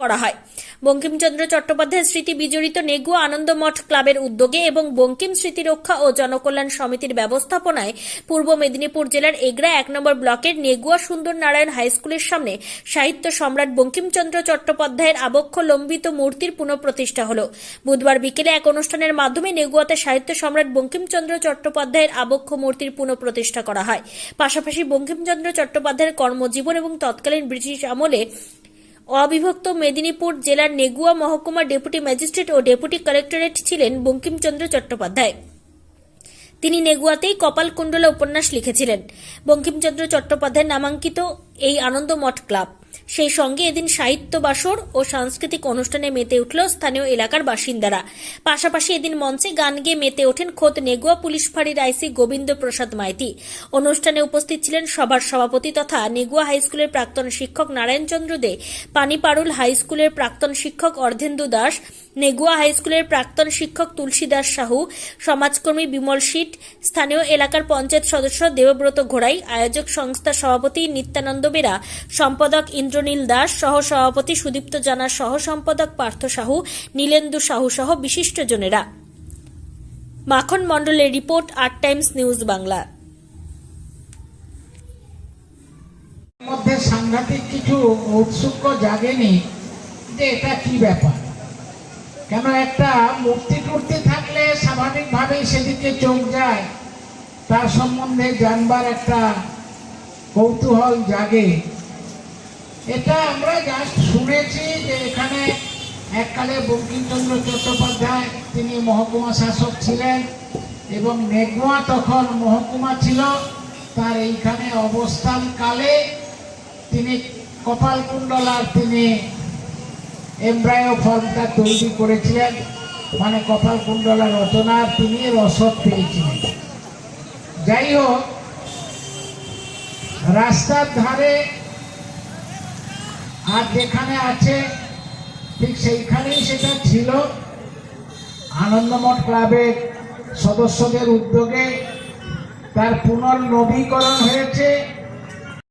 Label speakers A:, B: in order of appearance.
A: করা হয়। বঙ্কিমচন্দ্র চট্টোপাধ্যায়ের স্মৃতি বিজড়িত নেগুয়া আনন্দ মঠ ক্লাবের উদ্যোগে এবং বঙ্কিম স্মৃতি রক্ষা ও জনকল্যাণ সমিতির ব্যবস্থাপনায় পূর্ব মেদিনীপুর জেলার এগরা এক নম্বর ব্লকের নেগুয়া সুন্দর নারায়ণ হাইস্কুলের সামনে সাহিত্য সম্রাট বঙ্কিমচন্দ্র চট্টোপাধ্যায়ের আবক্ষ লম্বিত মূর্তির পুনঃপ্রতিষ্ঠা হল। বুধবার বিকেলে এক অনুষ্ঠানের মাধ্যমে নেগুয়াতে সাহিত্য সম্রাট বঙ্কিমচন্দ্র চট্টোপাধ্যায়ের আবক্ষ মূর্তির পুনঃপ্রতিষ্ঠা করা হয়। পাশাপাশি বঙ্কিমচন্দ্র চট্টোপাধ্যায়ের কর্মজীবন এবং তৎকালীন ব্রিটিশ আমলে অবিভক্ত মেদিনীপুর জেলার নেগুয়া মহকুমা ডেপুটি ম্যাজিস্ট্রেট ও ডেপুটি কালেক্টরেট ছিলেন বঙ্কিমচন্দ্র চট্টোপাধ্যায়। তিনি নেগুয়াতেই কপালকুণ্ডলা উপন্যাস লিখেছিলেন। বঙ্কিমচন্দ্র চট্টোপাধ্যায় নামাঙ্কিত এই আনন্দ মঠ ক্লাব। সেই সঙ্গে এদিন সাহিত্য বাসর ও সাংস্কৃতিক অনুষ্ঠানে মেতে উঠল স্থানীয় এলাকার বাসিন্দারা। পাশাপাশি এদিন মঞ্চে গান গেয়ে মেতে ওঠেন খোদ নেগুয়া পুলিশ ফাঁড়ির আইসি গোবিন্দ প্রসাদ মাইতি। অনুষ্ঠানে উপস্থিত ছিলেন সভার সভাপতি তথা নেগুয়া হাইস্কুলের প্রাক্তন শিক্ষক নারায়ণচন্দ্র দে, পানিপারুল হাই স্কুলের প্রাক্তন শিক্ষক অর্ধেন্দু দাস, নেগুয়া হাইস্কুলের প্রাক্তন শিক্ষক তুলসী দাস সাহু, সমাজকর্মী বিমল শীট, স্থানীয় এলাকার পঞ্চায়েত সদস্য দেবব্রত ঘোড়াই, আয়োজক সংস্থা সভাপতি নিত্যানন্দ বেরা, সম্পাদক ইন্দ্রনীল দাস সহ সভাপতি সুদীপ্ত জানার সহ সম্পাদক পার্থ সাহু, নীলেন্দু সাহু সহ বিশিষ্টজনেরা মাখন মণ্ডলের রিপোর্ট, আট টাইমস নিউজ বাংলা।
B: মধ্যে সাংঘাতিক কিছু ঔৎসুক্য জাগেনি যে এটা কি ব্যাপার। কেন একটা মূর্তি টুর্তি থাকলে স্বাভাবিকভাবেই সেদিকে চোখ যায়, তার সম্বন্ধে জানবার একটা কৌতূহল জাগে। এটা আমরা জাস্ট শুনেছি যে এখানে এককালে বঙ্কিমচন্দ্র চট্টোপাধ্যায়, তিনি মহকুমা শাসক ছিলেন এবং নেগুয়া তখন মহকুমা ছিল। তার এইখানে অবস্থানকালে তিনি কপালকুণ্ডলার তিনি এমব্রায়ো ফর্মটা তৈরি করেছিলেন। মানে কপালকুণ্ডলা রচনার তিনি রসদ পেয়েছিলেন। যাই হোক, রাস্তার ধারে আর যেখানে আছে ঠিক সেইখানেই সেটা ছিল। আনন্দমঠ ক্লাবের সদস্যদের উদ্যোগে তার পুনর্নবীকরণ হয়েছে।